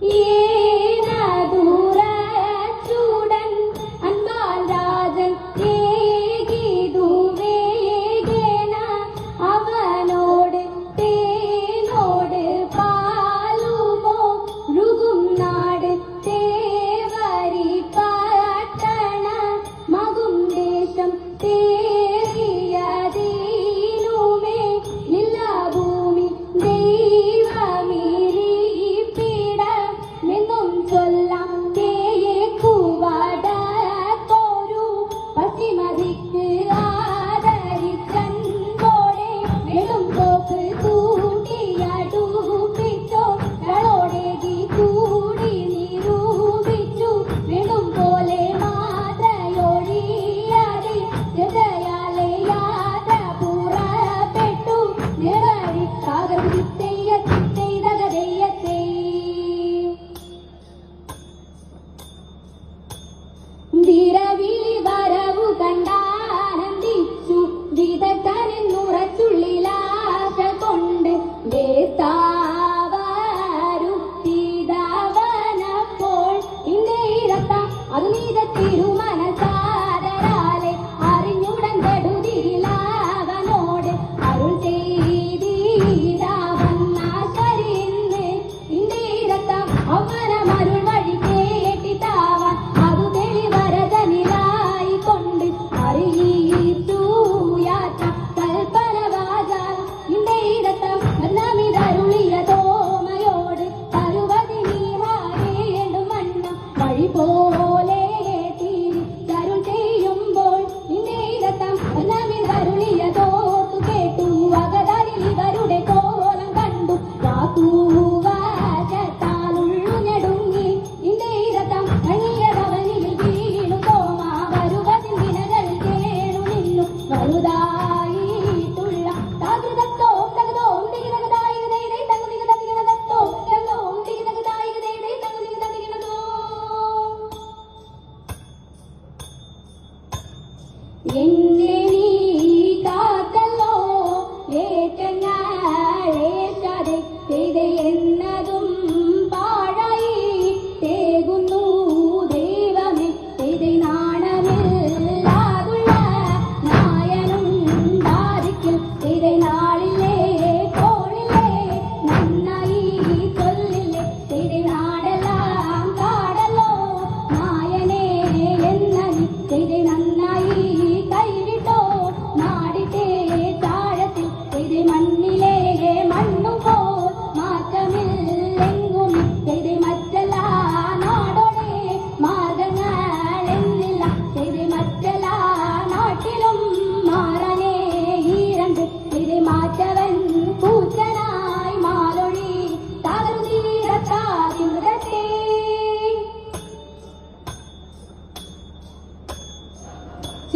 耶。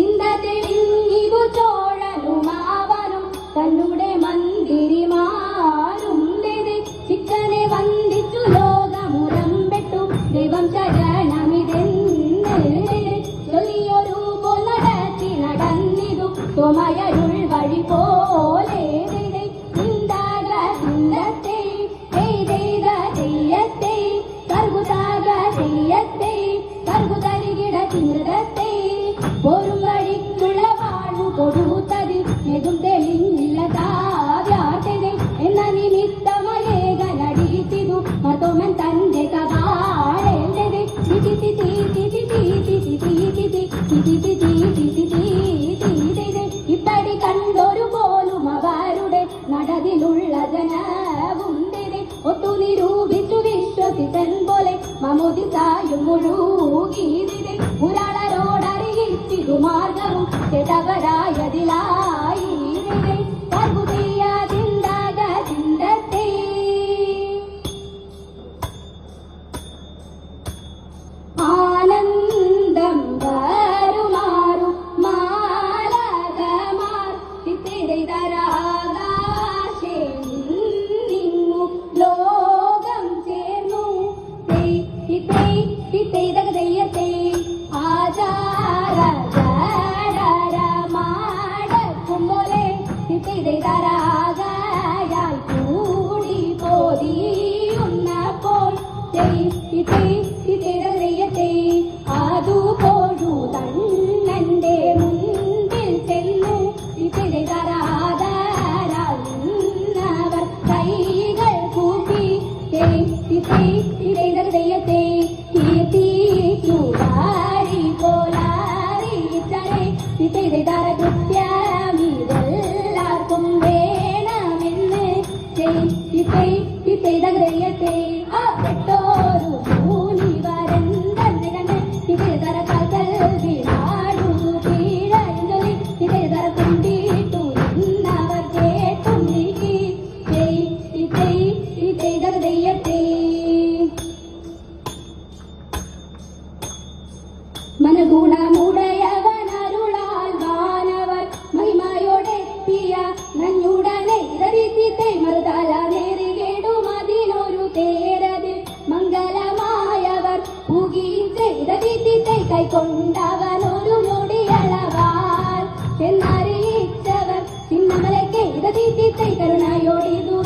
ചിന്തതെളിഞ്ഞിരു ചോഴനുമാവനും തന്നെ മന്ദിരിമാരും ചിക്കനെ വന്ദിച്ചു ലോകമുരമ്പെട്ടു ദൈവം ശരണമിതെന്ന് ചൊല്ലിയൊരു പൊന്നടത്തി നടന്നിതു സ്വമയരുൾ വഴി പോലേ ತೆಲಿಲ್ಲದಾ ವ್ಯಾಟೆದೆ ಎನ್ನ ನಿಮಿತ್ತ ಮಳೆಗಲಡೀತಿದು ಮತ್ತೊಮ್ಮೆ ತಂದೆ ಕಬಾಳೆದೆ മാർഗവും ചെതവരായതിലാ ಕರುಣಾಯೋಡಿದು